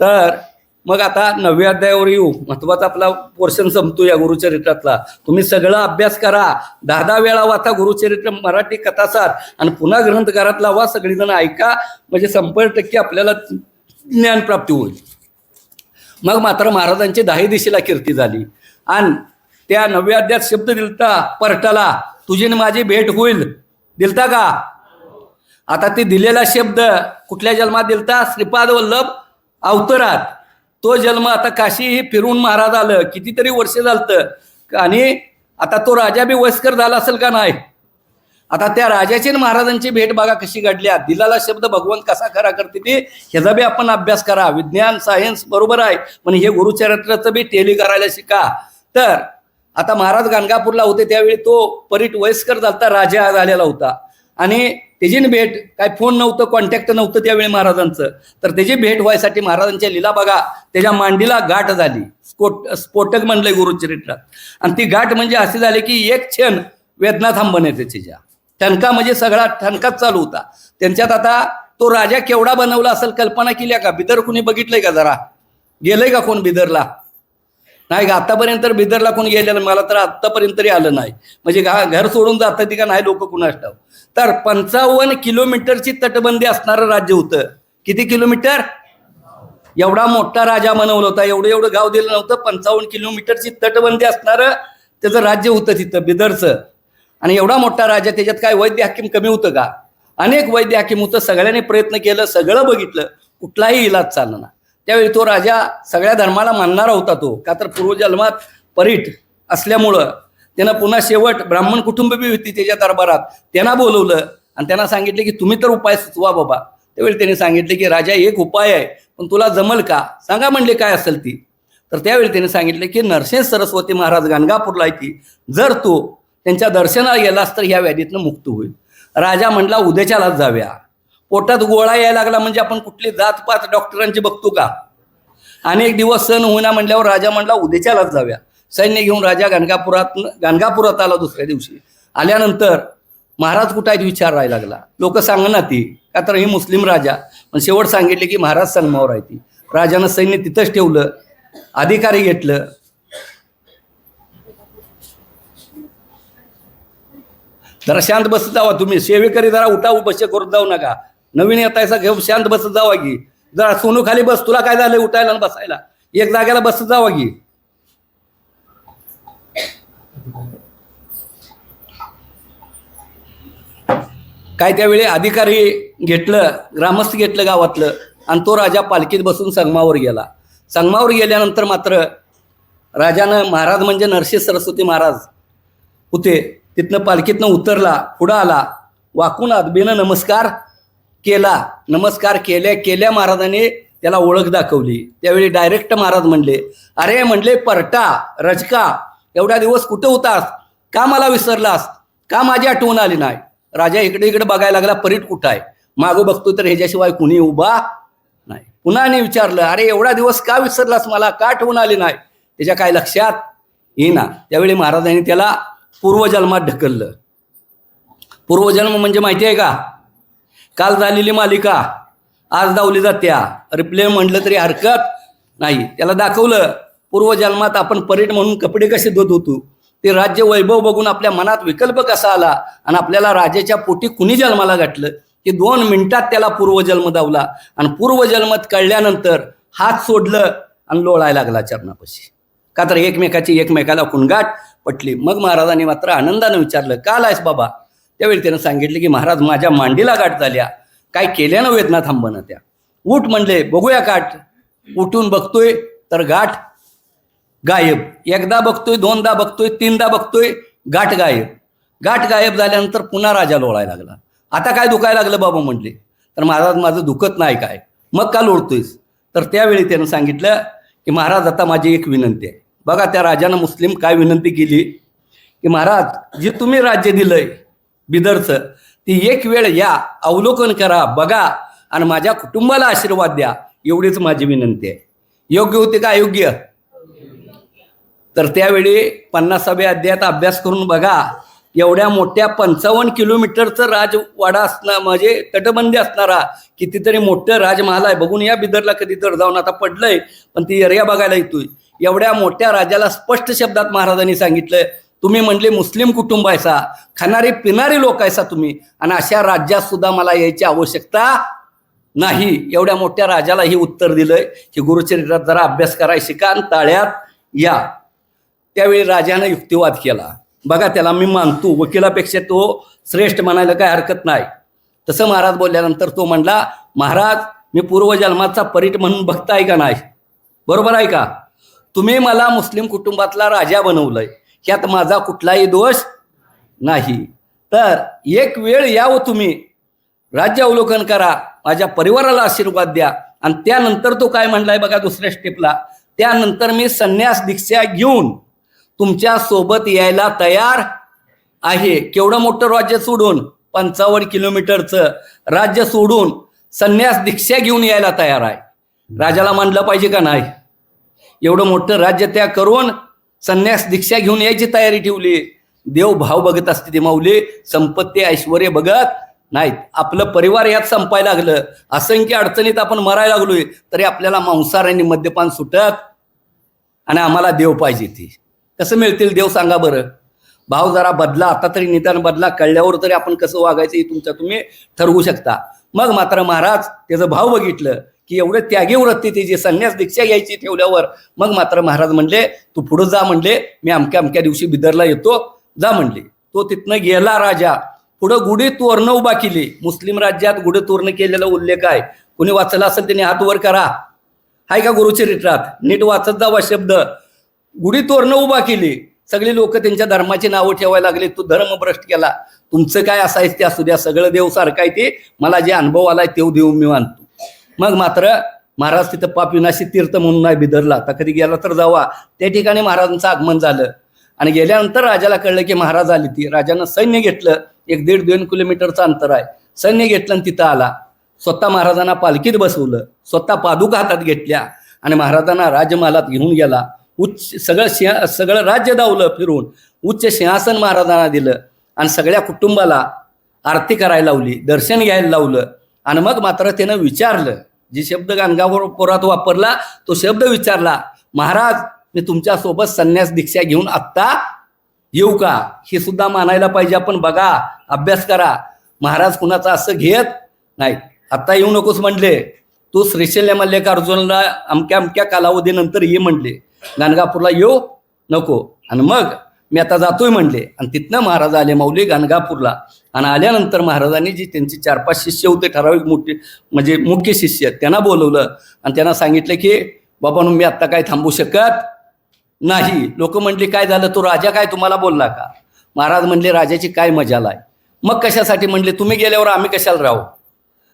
तर मग आता नवव्या अध्यायावर येऊ. महत्त्वाचा आपला पोर्शन संपतो या गुरुचरित्रातला. तुम्ही सगळा अभ्यास करा. दहा दहा वेळा वाचा गुरुचरित्र मराठी कथासार. आणि पुन्हा ग्रंथकारात लावा. सगळीजण ऐका. म्हणजे शंभर टक्के आपल्याला ज्ञान प्राप्ती होईल. मग मात्र महाराजांची दहाही दिशेला कीर्ती झाली. आणि त्या नवव्या अध्यात शब्द दिलता परटाला तुझी माझी भेट होईल. दिलता का? आता ते दिलेला शब्द कुठल्या जन्मात दिलता? श्रीपाद वल्लभ अवतरात. तो जन्म आता काशी फिरून महाराज आलं कितीतरी वर्ष झालतं. आणि आता तो राजा बी वयस्कर झाला असेल का नाही? आता त्या राजाची आणि महाराजांची भेट बघा कशी घडल्या. दिलाला शब्द भगवंत कसा खरा करते ते ह्याचा बी आपण अभ्यास करा. विज्ञान सायन्स बरोबर आहे पण हे गुरुचरित्राचं बी टेली करायला शिका. तर आता महाराज गाणगापूरला होते त्यावेळी तो परीट वयस्कर झालता राजा झालेला होता. आणि त्याची न भेट काय फोन नव्हतं कॉन्टॅक्ट नव्हतं त्यावेळी महाराजांचं. तर त्याची भेट व्हायसाठी महाराजांच्या लीला बघा त्याच्या मांडीला गाठ झाली. स्फोट स्फोटक म्हणलंय गुरुचरित्रात आणि ती गाठ म्हणजे अशी झाली की एक क्षण वेदना थांबणे त्याच्या ठणका म्हणजे सगळा ठणकाच चालू होता. त्यांच्यात आता तो राजा केवढा बनवला असेल कल्पना केल्या का? बिदर कुणी बघितलंय का जरा? गेलंय का कोण बिदरला? नाही का आतापर्यंत बिदरला कोण गेलेलं मला तर आतापर्यंत तरी आलं नाही. म्हणजे गा घर सोडून जातात ती का नाही लोक कुणास ठाव तर पंचावन्न किलोमीटरची तटबंदी असणारं राज्य होतं. किती किलोमीटर? एवढा मोठा राजा बनवला होता एवढं एवढं गाव दिलं नव्हतं पंचावन्न किलोमीटरची तटबंदी असणारं त्याचं राज्य होतं तिथं बिदरचं. आणि एवढा मोठा राजा त्याच्यात काय वैद्य हाकीम कमी होतं का? अनेक वैद्य हाकीम होतं सगळ्यांनी प्रयत्न केलं सगळं बघितलं कुठलाही इलाज चालला ना त्यावेळी तो राजा सगळ्या धर्माला मानणारा होता तो. का तर पूर्वजन्मात परीट असल्यामुळं त्यानं पुन्हा शेवट ब्राह्मण कुटुंब बी होती त्याच्या दरबारात. त्यांना बोलवलं आणि त्यांना सांगितले की तुम्ही तर उपाय सुचवा बाबा. त्यावेळी त्यांनी सांगितले की राजा एक उपाय आहे पण तुला जमल का? सांगा म्हणले काय असेल ती. तर त्यावेळी त्याने सांगितले की नरसिंह सरस्वती महाराज गाणगापूरला आहे ती. जर तू त्यांच्या दर्शनाला गेलास तर ह्या व्याधीतनं मुक्त होईल. राजा म्हटला उद्याच्यालाच जाव्या पोटात गोळा यायला लागला म्हणजे आपण कुठली जात पात डॉक्टरांची बघतो का? अनेक दिवस सण होईना म्हणल्यावर राजा म्हणला उद्याच्यालाच जाव्या सैन्य घेऊन राजा गाणगापुरात गाणगापुरात आला दुसऱ्या दिवशी. आल्यानंतर महाराज कुठं आहेत राहायला लागला. लोक सांगना ती. का तर हे मुस्लिम राजा. पण शेवट सांगितले की महाराज संगमावर आहे ती. राजानं सैन्य तिथंच ठेवलं. अधिकारी घेतलं. जरा शांत बसत जावा तुम्ही. सेवेकरी जरा उठा बस करून जाऊ नका. नवीन येतायचा घेऊन शांत बसत जावा की. जरा सोनू खाली बस तुला काय झालं उठायला बसायला? एक जागेला बसत जावा की. काय त्यावेळी अधिकारी घेतलं ग्रामस्थ घेतलं गावातलं आणि तो राजा पालखीत बसून संगमावर गेला. संगमावर गेल्यानंतर मात्र राजानं महाराज म्हणजे नरसिंह सरस्वती महाराज होते. तिथनं पालखीतनं उतरला पुढं आला. वाकून आदबीनं नमस्कार केला नमस्कार केल्या केल्या महाराजांनी त्याला ओळख दाखवली. त्यावेळी डायरेक्ट महाराज म्हणले अरे म्हणले परटा रजका एवढ्या दिवस कुठं होतास? का मला विसरलास? का माझी आठवण आली नाही? राजा इकडे इकडे बघायला लागला परीट कुठं आहे? मागं बघतो तर ह्याच्याशिवाय कुणी उभा नाही. पुन्हा विचारलं अरे एवढा दिवस का विसरलास मला? का आठवण आली नाही? त्याच्या काय लक्षात येईना. त्यावेळी महाराजांनी त्याला पूर्वजन्मात ढकललं. पूर्वजन्म म्हणजे माहिती आहे का? काल झालेली मालिका आज दावली जात्या. रिप्ले म्हटलं तरी हरकत नाही. त्याला दाखवलं पूर्वजन्मात आपण परेड म्हणून कपडे कसे धुत होतो? ते राज्य वैभव बघून आपल्या मनात विकल्प कसा आला? आणि आपल्याला राजाच्या पोटी कुणी जन्माला गाठलं की दोन मिनिटात त्याला पूर्वजन्म दावला आणि पूर्वजन्मत कळल्यानंतर हात सोडलं आणि लोळायला लागला चरणापाशी. का तर एकमेकाची एकमेकाला कुणगाट पटली. मग महाराजांनी मात्र आनंदानं विचारलं काल आहेस बाबा? त्यावेळी त्यानं सांगितलं की महाराज माझ्या मांडीला गाठ झाल्या. काय केल्यानं वेदना थांबणं त्या. उठ म्हणले बघूया गाठ. उठून बघतोय तर गाठ गायब. एकदा बघतोय दोनदा बघतोय तीनदा बघतोय गाठ गायब. गाठ गायब झाल्यानंतर पुन्हा राजा लोळायला लागला. आता काय दुखायला लागलं बाबा म्हटले तर महाराज माझं दुखत नाही काय? मग का लोळतोयस? तर त्यावेळी त्यानं सांगितलं की महाराज आता माझी एक विनंती आहे. बघा त्या राजानं मुस्लिम काय विनंती केली? की महाराज जे तुम्ही राज्य दिलंय बिदरचं ती एक वेळ या अवलोकन करा बघा आणि माझ्या कुटुंबाला आशीर्वाद द्या एवढीच माझी विनंती आहे. योग्य होते का अयोग्य? तर त्यावेळी पन्नासाव्या अध्यायात अभ्यास करून बघा एवढ्या मोठ्या पंचावन्न किलोमीटरचं राजवाडा असणार म्हणजे तटबंदी असणारा कितीतरी मोठं राजमहाल आहे. बघून या बिदरला कधी तर जाऊन आता पडलंय पण ती एरिया बघायला येतोय. एवढ्या मोठ्या राजाला स्पष्ट शब्दात महाराजांनी सांगितलं तुम्ही म्हणले मुस्लिम कुटुंब आहेसा खाणारे पिणारे लोक आहेसा तुम्ही. आणि अशा राज्यात सुद्धा मला यायची आवश्यकता नाही. एवढ्या मोठ्या राजाला हे उत्तर दिलंय. की गुरुचरित्रात जरा अभ्यास कराय शिका आणि ताळ्यात या. त्यावेळी राजानं युक्तिवाद केला. बघा त्याला मी मानतो. वकिलापेक्षा तो श्रेष्ठ म्हणायला काय हरकत नाही. तसं महाराज बोलल्यानंतर तो म्हणला महाराज मी पूर्वजन्माचा परीट म्हणून बघताय का नाही? बरोबर आहे का? तुम्ही मला मुस्लिम कुटुंबातला राजा बनवलंय. त्यात माझा कुठलाही दोष नाही. तर एक वेळ यावं तुम्ही. राज्य अवलोकन करा. माझ्या परिवाराला आशीर्वाद द्या. आणि त्यानंतर तो काय म्हणलाय बघा दुसऱ्या स्टेपला त्यानंतर मी संन्यास दीक्षा घेऊन तुमच्यासोबत यायला तयार आहे. केवढं मोठं राज्य सोडून? पंचावन्न किलोमीटरचं राज्य सोडून संन्यास दीक्षा घेऊन यायला तयार आहे. राजाला मानलं पाहिजे का नाही? एवढं मोठं राज्य त्या करून संन्यास दीक्षा घेऊन यायची तयारी ठेवली. देव भाव बघत असते ते माऊली संपत्ती ऐश्वर बघत नाहीत. आपलं परिवार यात संपायला लागलं. असंख्य अडचणीत आपण मरायला लागलोय तरी आपल्याला मांसार आणि मद्यपान सुटत आणि आम्हाला देव पाहिजे ती. कसं मिळतील देव सांगा बरं. भाव जरा बदला आता तरी निदान बदला कळल्यावर तरी आपण कसं वागायचं हे तुमच्या तुम्ही ठरवू शकता. मग मात्र महाराज त्याचं भाव बघितलं. की एवढं त्यागी वृत्ती त्याची संन्यास दीक्षा घ्यायची ठेवल्यावर. मग मात्र महाराज म्हणले तू पुढं जा म्हणले. मी अमक्या अमक्या दिवशी बिदरला येतो. जा म्हणले. तो तिथनं गेला राजा. पुढं गुढी तोरणं उभा केली. मुस्लिम राज्यात गुढी तोरणं केलेला उल्लेख आहे. कुणी वाचला असेल त्याने हात वर करा. हाय का गुरुचरित्रात नीट वाचत जावा शब्द. गुढी तोरणं उभा केली. सगळी लोक त्यांच्या धर्माची नावं ठेवायला लागले. तू धर्म भ्रष्ट केला. तुमचं काय असायचं ते असू द्या. सगळं देव सारखं आहे ते. मला जे अनुभव आलाय तेव देव मी मानतो. मग मात्र महाराज तिथं पापविनाशी तीर्थ म्हणून नाही बिदरला. आता कधी गेला तर जावा. त्या ठिकाणी महाराजांचं आगमन झालं. आणि गेल्यानंतर राजाला कळलं की महाराज आली ती. राजानं सैन्य घेतलं. एक दीड दोन किलोमीटरचं अंतर आहे. सैन्य घेतलं आणि तिथं आला. स्वतः महाराजांना पालखीत बसवलं. स्वतः पादुका हातात घेतल्या. आणि महाराजांना राजमहालात घेऊन गेला. उच्च सगळं सिंह सगळं राज्य दावलं फिरून. उच्च सिंहासन महाराजांना दिलं. आणि सगळ्या कुटुंबाला आरती करायला लावली. दर्शन घ्यायला लावलं. आणि मग मात्र त्यानं विचारलं जी शब्द गाणगावर पोरात वापरला तो शब्द विचारला महाराज मी तुमच्यासोबत संन्यास दीक्षा घेऊन आत्ता येऊ का? हे सुद्धा मानायला पाहिजे. आपण बघा अभ्यास करा. महाराज कुणाचं असं घेत नाही. आता येऊ नकोस म्हणले. तू श्रीशैल्य मल्लिकार्जुनला अमक्या अमक्या कालावधीनंतर ये म्हणले. गाणगापूरला येऊ नको. आणि मग मी आता जातोय म्हणले. आणि तिथनं महाराज आले माऊली गाणगापूरला. आणि आल्यानंतर महाराजांनी जी त्यांची चार पाच शिष्य होते ठराविक मोठे म्हणजे मुख्य शिष्य त्यांना बोलवलं. आणि त्यांना सांगितलं की बाबा मी आत्ता काय थांबू शकत नाही. लोक म्हणले काय झालं? तो राजा काय तुम्हाला बोलला का? महाराज म्हणले राजाची काय मजाला आहे? मग कशासाठी म्हणले तुम्ही गेल्यावर आम्ही कशाला राहू?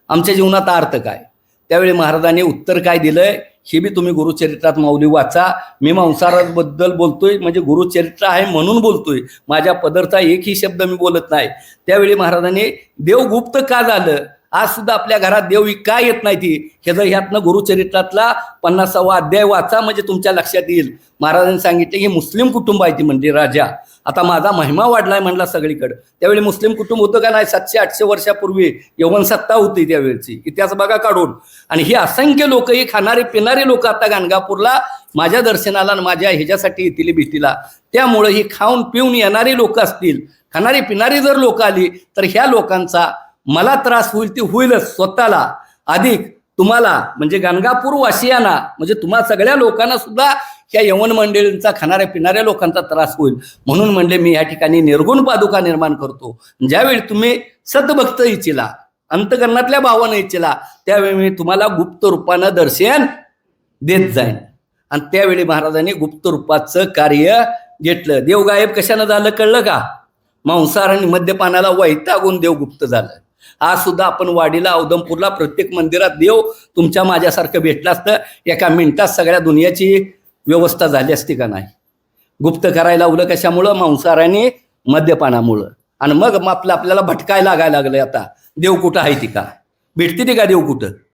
आमच्या जीवनात अर्थ काय? त्यावेळी महाराजांनी उत्तर काय दिलंय? हे बी तुम्ही गुरुचरित्रात माऊली वाचा. मी मांसाहाराबद्दल बोलतोय म्हणजे गुरुचरित्र आहे म्हणून बोलतोय. माझ्या पदरचा एकही शब्द मी बोलत नाही. त्यावेळी महाराजांनी देवगुप्त का झालं? आज सुद्धा आपल्या घरात देव का येत नाही ती. ह्याचं ह्यातनं गुरुचरित्रातला पन्नासावा अध्याय वाचा म्हणजे तुमच्या लक्षात येईल. महाराजांनी सांगितले हे मुस्लिम कुटुंब आहे ती म्हणजे राजा. आता माझा महिमा वाढलाय म्हणला सगळीकडे. त्यावेळी मुस्लिम कुटुंब होतं का नाही? सातशे आठशे वर्षापूर्वी यवन सत्ता होती त्यावेळची. इतिहास बघा काढून. आणि ही असंख्य लोक ही खाणारे पिणारे लोक आता गाणगापूरला माझ्या दर्शनाला आणि माझ्या ह्याच्यासाठी येतील भीतीला त्यामुळे ही खाऊन पिऊन येणारी लोक असतील. खाणारी पिणारी जर लोक आली तर ह्या लोकांचा मला त्रास होईल ती होईलच स्वतःला. अधिक तुम्हाला म्हणजे गाणगापूर वासियांना म्हणजे तुम्हा सगळ्या लोकांना सुद्धा ह्या यवन मंडळींचा खाणाऱ्या पिणाऱ्या लोकांचा त्रास होईल. म्हणून म्हणले मी या ठिकाणी निर्गुण पादुका निर्माण करतो. ज्यावेळी तुम्ही सद्भक्त इच्छिला अंतकरणातल्या भावानं इच्छिला त्यावेळी मी तुम्हाला गुप्त रूपानं दर्शन देत जाईन. आणि त्यावेळी महाराजांनी गुप्त रूपाचं कार्य घेतलं. देव गायब कशानं झालं कळलं का? मांसाहार आणि मद्यपानाला वैतागून देव गुप्त झालं. आज सुद्धा आपण वाडीला औदमपूरला प्रत्येक मंदिरात देव तुमच्या माझ्यासारखं भेटलं असतं. एका मिनिटात सगळ्या दुनियाची व्यवस्था झाली असती का नाही? गुप्त करायला उलं कशामुळं? मांसाहाराने मद्यपानामुळं. आणि मग आपलं आपल्याला भटकायला लागायला लागलं आता. देव कुठं आहे ती का? भेटते ती का देव कुठं?